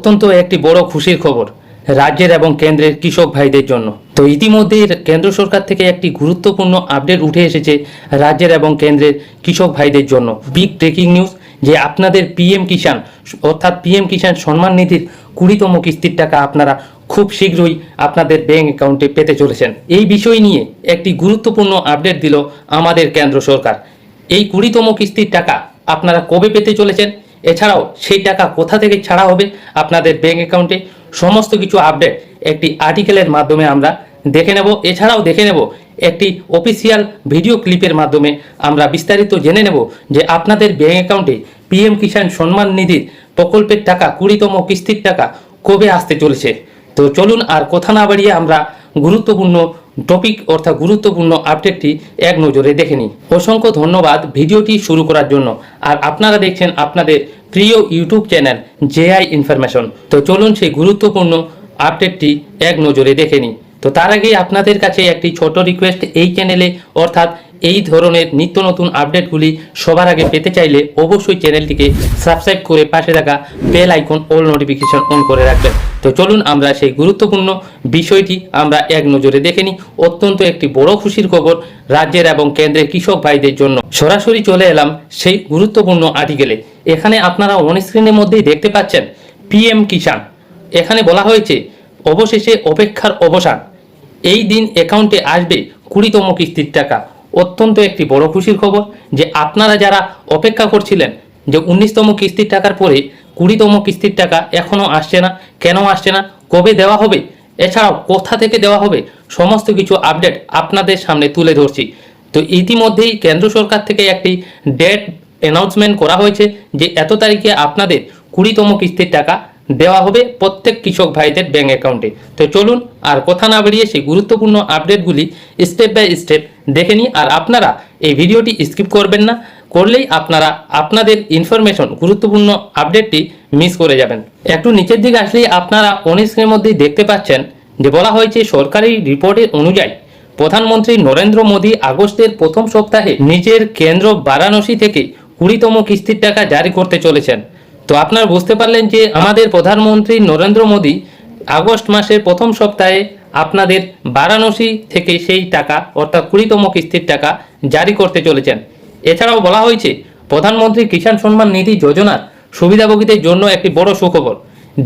অত্যন্ত একটি বড় খুশির খবর রাজ্যের এবং কেন্দ্রের কৃষক ভাইদের জন্য। তো ইতিমধ্যেই কেন্দ্র সরকার থেকে একটি গুরুত্বপূর্ণ আপডেট উঠে এসেছে রাজ্যের এবং কেন্দ্রের কৃষক ভাইদের জন্য। বিগ ব্রেকিং নিউজ যে আপনাদের পিএম কিষাণ অর্থাৎ পিএম কিষাণ সম্মান নিধির কুড়িতম কিস্তির টাকা আপনারা খুব শীঘ্রই আপনাদের ব্যাঙ্ক অ্যাকাউন্টে পেতে চলেছেন। এই বিষয় নিয়ে একটি গুরুত্বপূর্ণ আপডেট দিল আমাদের কেন্দ্র সরকার। এই কুড়িতম কিস্তির টাকা আপনারা কবে পেতে চলেছেন? এছাড়াও সেই টাকা কোথা থেকে ছাড়া হবে আপনাদের ব্যাঙ্ক অ্যাকাউন্টে সমস্ত কিছু আপডেট একটি আর্টিকেলের মাধ্যমে আমরা দেখে নেব। এছাড়াও দেখে নেব একটি অফিসিয়াল ভিডিও ক্লিপের মাধ্যমে আমরা বিস্তারিত জেনে নেব যে আপনাদের ব্যাঙ্ক অ্যাকাউন্টে পিএম কিষাণ সম্মান নিধির প্রকল্পের টাকা, কুড়িতম কিস্তির টাকা কবে আসতে চলেছে? তো চলুন আর কথা না বাড়িয়ে আমরা গুরুত্বপূর্ণ টপিক অর্থাৎ গুরুত্বপূর্ণ আপডেটটি এক নজরে দেখে নিই অসংখ্য ধন্যবাদ ভিডিওটি শুরু করার জন্য। আর আপনারা দেখছেন আপনাদের প্রিয় ইউটিউব চ্যানেল জেআই ইনফরমেশন। তো চলুন সেই গুরুত্বপূর্ণ আপডেটটি এক নজরে দেখে নিই। তো তার আগে আপনাদের কাছে একটি ছোট রিকোয়েস্ট এই চ্যানেলে অর্থাৎ এই ধরনের নিত্য নতুন আপডেটগুলি সবার আগে পেতে চাইলে অবশ্যই চ্যানেলটিকে সাবস্ক্রাইব করে পাশে থাকা bell icon all notification on করে রাখবেন। তো চলুন আমরা সেই গুরুত্বপূর্ণ বিষয়টি আমরা এক নজরে দেখে নিই। অত্যন্ত একটি বড় খুশির খবর রাজ্যের এবং কেন্দ্রের কৃষক ভাইদের জন্য। সরাসরি চলে এলাম সেই গুরুত্বপূর্ণ আর্টিকেলে এখানে আপনারা অন স্ক্রিনের মধ্যেই দেখতে পাচ্ছেন পিএম কিষাণ এখানে বলা হয়েছে, অবশেষে অপেক্ষার অবসান। এই দিন অ্যাকাউন্টে আসবে কুড়িতম কিস্তির টাকা। অত্যন্ত একটি বড় খুশির খবর যে আপনারা যারা অপেক্ষা করছিলেন যে উনিশতম কিস্তির টাকার পরে কুড়িতম কিস্তির টাকা এখনও আসছে না। কেন আসছে না? কবে দেওয়া হবে? এছাড়াও কোথা থেকে দেওয়া হবে? সমস্ত কিছু আপডেট আপনাদের সামনে তুলে ধরছি। তো ইতিমধ্যেই কেন্দ্র সরকার থেকে একটি ডেট অ্যানাউন্সমেন্ট করা হয়েছে যে এত তারিখে আপনাদের কুড়িতম কিস্তির টাকা দেওয়া হবে প্রত্যেক কৃষক ভাইদের ব্যাঙ্ক অ্যাকাউন্টে। তো চলুন আর কথা না বেরিয়ে সেই গুরুত্বপূর্ণ আপডেটগুলি স্টেপ বাই স্টেপ দেখে নিই। আর আপনারা এই ভিডিওটি স্কিপ করবেন না। করলেই আপনারা আপনাদের ইনফরমেশন গুরুত্বপূর্ণ আপডেটটি মিস করে যাবেন। একটু নিচের দিকে আসলেই আপনারা অনিস্ক্রিনের মধ্যেই দেখতে পাচ্ছেন যে বলা হয়েছে, সরকারি রিপোর্টের অনুযায়ী প্রধানমন্ত্রী নরেন্দ্র মোদী আগস্টের প্রথম সপ্তাহে নিজের কেন্দ্র বারাণসী থেকে কুড়িতম কিস্তির টাকা জারি করতে চলেছেন। তো আপনারা বুঝতে পারলেন যে আমাদের প্রধানমন্ত্রী নরেন্দ্র মোদী আগস্ট মাসের প্রথম সপ্তাহে আপনাদের বারাণসী থেকে সেই টাকা, অর্থাৎ কুড়িতম কিস্তির টাকা জারি করতে চলেছেন। এছাড়াও বলা হয়েছে, প্রধানমন্ত্রী কিষাণ সম্মান নিধি যোজনার সুবিধাভোগীদের জন্য একটি বড় সুখবর।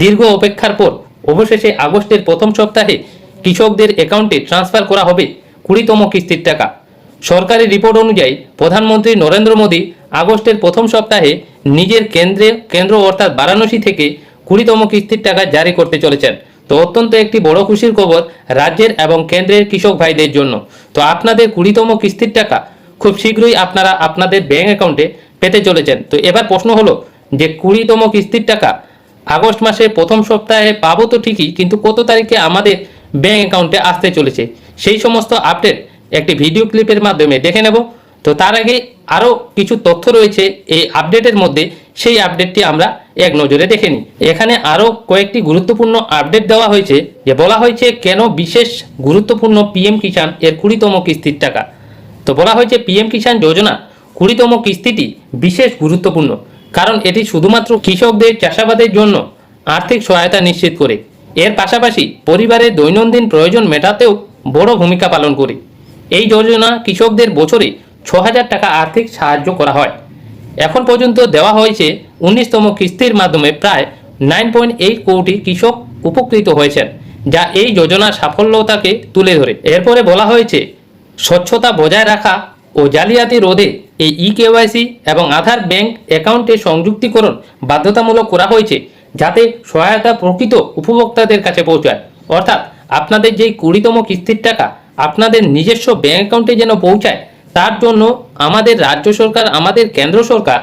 দীর্ঘ অপেক্ষার পর, অবশেষে আগস্টের প্রথম সপ্তাহে কৃষকদের অ্যাকাউন্টে ট্রান্সফার করা হবে কুড়িতম কিস্তির টাকা। সরকারি রিপোর্ট অনুযায়ী, প্রধানমন্ত্রী নরেন্দ্র মোদী আগস্টের প্রথম সপ্তাহে নিজের কেন্দ্রে, কেন্দ্র অর্থাৎ বারাণসী থেকে কুড়িতম কিস্তির টাকা জারি করতে চলেছেন। তো অত্যন্ত একটি বড় খুশির খবর রাজ্যের এবং কেন্দ্রের কৃষক ভাইদের জন্য। তো আপনাদের কুড়িতম কিস্তির টাকা খুব শীঘ্রই আপনারা আপনাদের ব্যাঙ্ক অ্যাকাউন্টে পেতে চলেছেন। তো এবার প্রশ্ন হলো যে কুড়িতম কিস্তির টাকা আগস্ট মাসের প্রথম সপ্তাহে পাবো তো ঠিকই, কিন্তু কত তারিখে আমাদের ব্যাঙ্ক অ্যাকাউন্টে আসতে চলেছে? সেই সমস্ত আপডেট একটি ভিডিও ক্লিপের মাধ্যমে দেখে নেব। তো তার আগে আরও কিছু তথ্য রয়েছে, এই আপডেটের মধ্যে সেই আপডেটটি আমরা এক নজরে দেখে নিই। এখানে আরও কয়েকটি গুরুত্বপূর্ণ আপডেট দেওয়া হয়েছে, যে বলা হয়েছে কেন বিশেষ গুরুত্বপূর্ণ পিএম কিষাণ এর কুড়িতম কিস্তির টাকা। তো বলা হয়েছে পিএম কিষাণ যোজনা কুড়িতম কিস্তিটি বিশেষ গুরুত্বপূর্ণ, কারণ এটি শুধুমাত্র কৃষকদের চাষাবাদের জন্য আর্থিক সহায়তা নিশ্চিত করে। এর পাশাপাশি পরিবারের দৈনন্দিন প্রয়োজন মেটাতেও বড় ভূমিকা পালন করে। এই যোজনা কৃষকদের বছরে ছ হাজার টাকা আর্থিক সাহায্য করা হয়। এখন পর্যন্ত দেওয়া হয়েছে উনিশতম কিস্তির মাধ্যমে প্রায় নাইন পয়েন্ট এইট কোটি কৃষক উপকৃত হয়েছেন, যা এই যোজনার সাফল্যতাকে তুলে ধরে। এরপরে বলা হয়েছে স্বচ্ছতা বজায় রাখা ও জালিয়াতি রোধে এই ই কেওয়াইসি এবং আধার ব্যাংক অ্যাকাউন্টে সংযুক্তিকরণ বাধ্যতামূলক করা হয়েছে যাতে সহায়তা প্রকৃত উপভোক্তাদের কাছে পৌঁছায়। অর্থাৎ আপনাদের যেই কুড়িতম কিস্তির টাকা আপনাদের নিজস্ব ব্যাংক অ্যাকাউন্টে যেন পৌঁছায়, তার জন্য আমাদের রাজ্য সরকার, আমাদের কেন্দ্র সরকার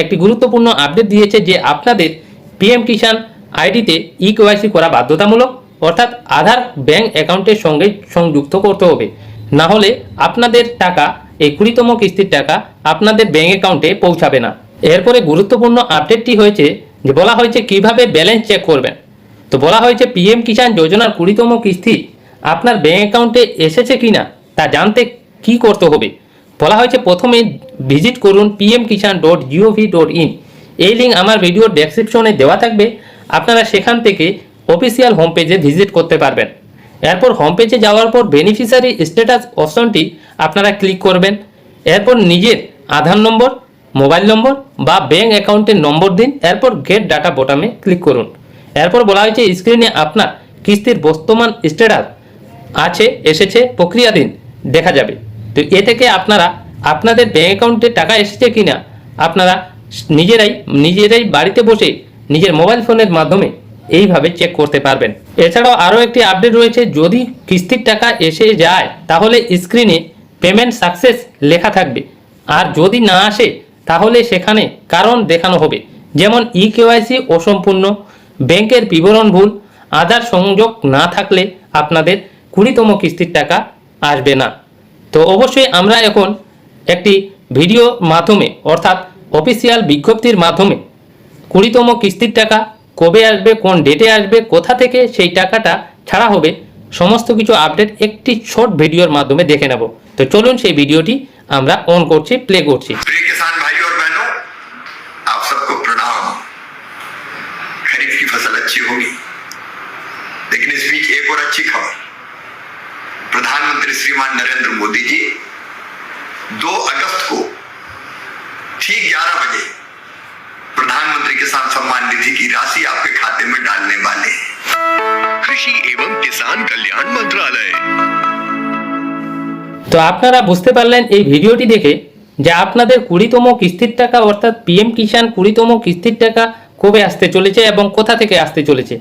একটি গুরুত্বপূর্ণ আপডেট দিয়েছে যে আপনাদের পিএম কিষাণ আইডিতে ই কেওয়াইসি করা বাধ্যতামূলক, অর্থাৎ আধার ব্যাংক অ্যাকাউন্টের সঙ্গে সংযুক্ত করতে হবে। না হলে আপনাদের টাকা, এই কুড়িতম কিস্তির টাকা আপনাদের ব্যাঙ্ক অ্যাকাউন্টে পৌঁছাবে না। এরপরে গুরুত্বপূর্ণ আপডেটটি হয়েছে যে বলা হয়েছে কীভাবে ব্যালেন্স চেক করবেন। তো বলা হয়েছে পিএম কিষাণ যোজনার কুড়িতম কিস্তি আপনার ব্যাঙ্ক অ্যাকাউন্টে এসেছে কিনা তা জানতে কি করতে হবে? বলা হয়েছে প্রথমে ভিজিট করুন PM Kisan dot GOV dot IN এই লিঙ্ক আমার ভিডিওর ডেসক্রিপশনে দেওয়া থাকবে। আপনারা সেখান থেকে অফিসিয়াল হোম পেজে ভিজিট করতে পারবেন। এরপর হোম পেজে যাওয়ার পর বেনিফিশিয়ারি স্ট্যাটাস অপশনটি আপনারা ক্লিক করবেন। এরপর নিজের আধার নম্বর মোবাইল নম্বর বা ব্যাঙ্ক অ্যাকাউন্টের নম্বর দিন, এরপর গেট ডাটা বোটামে ক্লিক করুন। এরপর বলা হয়েছে স্ক্রিনে আপনার কিস্তির বর্তমান স্ট্যাটাস আছে, এসেছে প্রক্রিয়াধীন দেখা যাবে। তো এ থেকে আপনারা আপনাদের ব্যাঙ্ক অ্যাকাউন্টে টাকা এসেছে কিনা আপনারা নিজেরাই নিজেরাই বাড়িতে বসে নিজের মোবাইল ফোনের মাধ্যমে এইভাবে চেক করতে পারবেন। এছাড়াও আরও একটি আপডেট রয়েছে, যদি কিস্তির টাকা এসে যায়, তাহলে স্ক্রিনে পেমেন্ট সাকসেস লেখা থাকবে। আর যদি না আসে, তাহলে সেখানে কারণ দেখানো হবে। যেমন ই কেওয়াইসি অসম্পূর্ণ, ব্যাংকের বিবরণ ভুল, আধার সংযোগ না থাকলে আপনাদের কুড়িতম কিস্তির টাকা আসবে না। তো অবশ্যই আমরা এখন একটি ভিডিও মাধ্যমে, অর্থাৎ অফিসিয়াল বিজ্ঞপ্তির মাধ্যমে কুড়িতম কিস্তির টাকা কবে আসবে কোন ডেটে আসবে কোথা থেকে সেই টাকাটা ছাড়া হবে সমস্ত কিছু আপডেট একটি শর্ট ভিডিওর মাধ্যমে দেখে নেব তো চলুন সেই ভিডিওটি আমরা অন করছি প্লে করছি प्रिय किसान भाइयों और बहनों आप सबको प्रणाम खरीफ की फसल अच्छी होगी लेकिन इस बीच एक और अच्छी खबर प्रधानमंत्री श्रीमान नरेंद्र मोदी जी 2 अगस्त को তো আপনারা বুঝতে পারলেন এই ভিডিওটি দেখে যে আপনাদের কুড়িতম কিস্তির টাকা, অর্থাৎ পিএম কিষাণ কুড়িতম কিস্তির টাকা কবে আসতে চলেছে এবং কোথা থেকে আসতে চলেছে?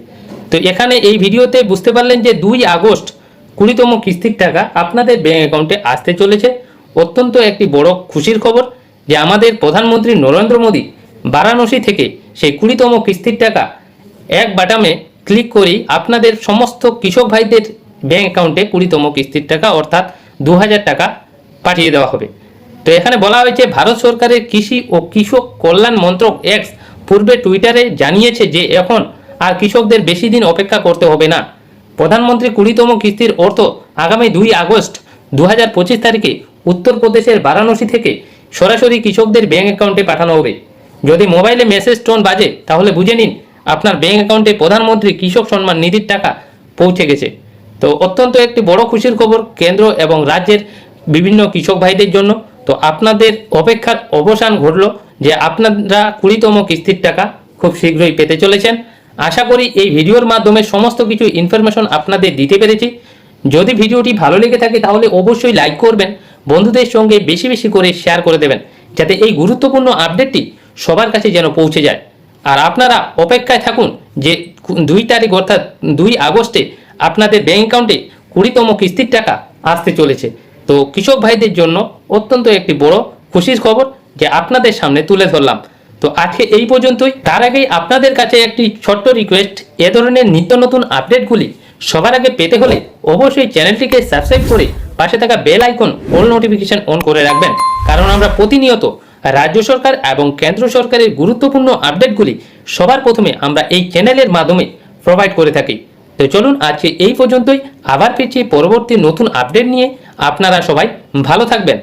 তো এখানে এই ভিডিওতে বুঝতে পারলেন যে দুই আগস্ট কুড়িতম কিস্তির টাকা আপনাদের ব্যাঙ্ক অ্যাকাউন্টে আসতে চলেছে। অত্যন্ত একটি বড় খুশির খবর যে আমাদের প্রধানমন্ত্রী নরেন্দ্র মোদী বারাণসী থেকে সেই কুড়িতম কিস্তির টাকা এক বাটামে ক্লিক করেই আপনাদের সমস্ত কৃষক ভাইদের ব্যাঙ্ক অ্যাকাউন্টে কুড়িতম কিস্তির টাকা, অর্থাৎ দু হাজার টাকা পাঠিয়ে দেওয়া হবে। তো এখানে বলা হয়েছে, ভারত সরকারের কৃষি ও কৃষক কল্যাণ মন্ত্রক এক্স পূর্বে টুইটারে জানিয়েছে যে এখন আর কৃষকদের বেশি দিন অপেক্ষা করতে হবে না। প্রধানমন্ত্রী কুড়িতম কিস্তির অর্থ আগামী দুই আগস্ট দু হাজার পঁচিশ তারিখে উত্তরপ্রদেশের বারাণসী থেকে সরাসরি কৃষকদের ব্যাঙ্ক অ্যাকাউন্টে পাঠানো হবে। যদি মোবাইলে মেসেজ টোন বাজে, তাহলে বুঝে নিন আপনার ব্যাঙ্ক অ্যাকাউন্টে প্রধানমন্ত্রী কৃষক সম্মান নিধির টাকা পৌঁছে গেছে। তো অত্যন্ত একটি বড় খুশির খবর কেন্দ্র এবং রাজ্যের বিভিন্ন কৃষক ভাইদের জন্য। তো আপনাদের অপেক্ষার অবসান ঘটলো যে আপনারা কুড়িতম কিস্তির টাকা খুব শীঘ্রই পেতে চলেছেন। আশা করি এই ভিডিওর মাধ্যমে সমস্ত কিছু ইনফরমেশন আপনাদের দিতে পেরেছি। যদি ভিডিওটি ভালো লেগে থাকে তাহলে অবশ্যই লাইক করবেন, বন্ধুদের সঙ্গে বেশি বেশি করে শেয়ার করে দেবেন, যাতে এই গুরুত্বপূর্ণ আপডেটটি সবার কাছে যেন পৌঁছে যায়। আর আপনারা অপেক্ষায় থাকুন যে দুই তারিখ অর্থাৎ দুই আগস্টে আপনাদের ব্যাঙ্ক অ্যাকাউন্টে কুড়িতম কিস্তির টাকা আসতে চলেছে। তো কৃষক ভাইদের জন্য অত্যন্ত একটি বড় খুশির খবর যে আপনাদের সামনে তুলে ধরলাম। তো আজকে এই পর্যন্তই। তার আগেই আপনাদের কাছে একটি ছোট্ট রিকোয়েস্ট এ ধরনের নিত্য নতুন আপডেটগুলি সবার আগে পেতে হলে অবশ্যই চ্যানেলটিকে সাবস্ক্রাইব করে পাশে থাকা bell icon all notification on করে রাখবেন। কারণ আমরা প্রতিনিয়ত রাজ্য সরকার এবং কেন্দ্র সরকারের গুরুত্বপূর্ণ আপডেটগুলি সবার প্রথমে আমরা এই চ্যানেলের মাধ্যমে প্রোভাইড করে থাকি। তো চলুন আজকে এই পর্যন্তই। আবার ফিরছি পরবর্তী নতুন আপডেট নিয়ে। আপনারা সবাই ভালো থাকবেন।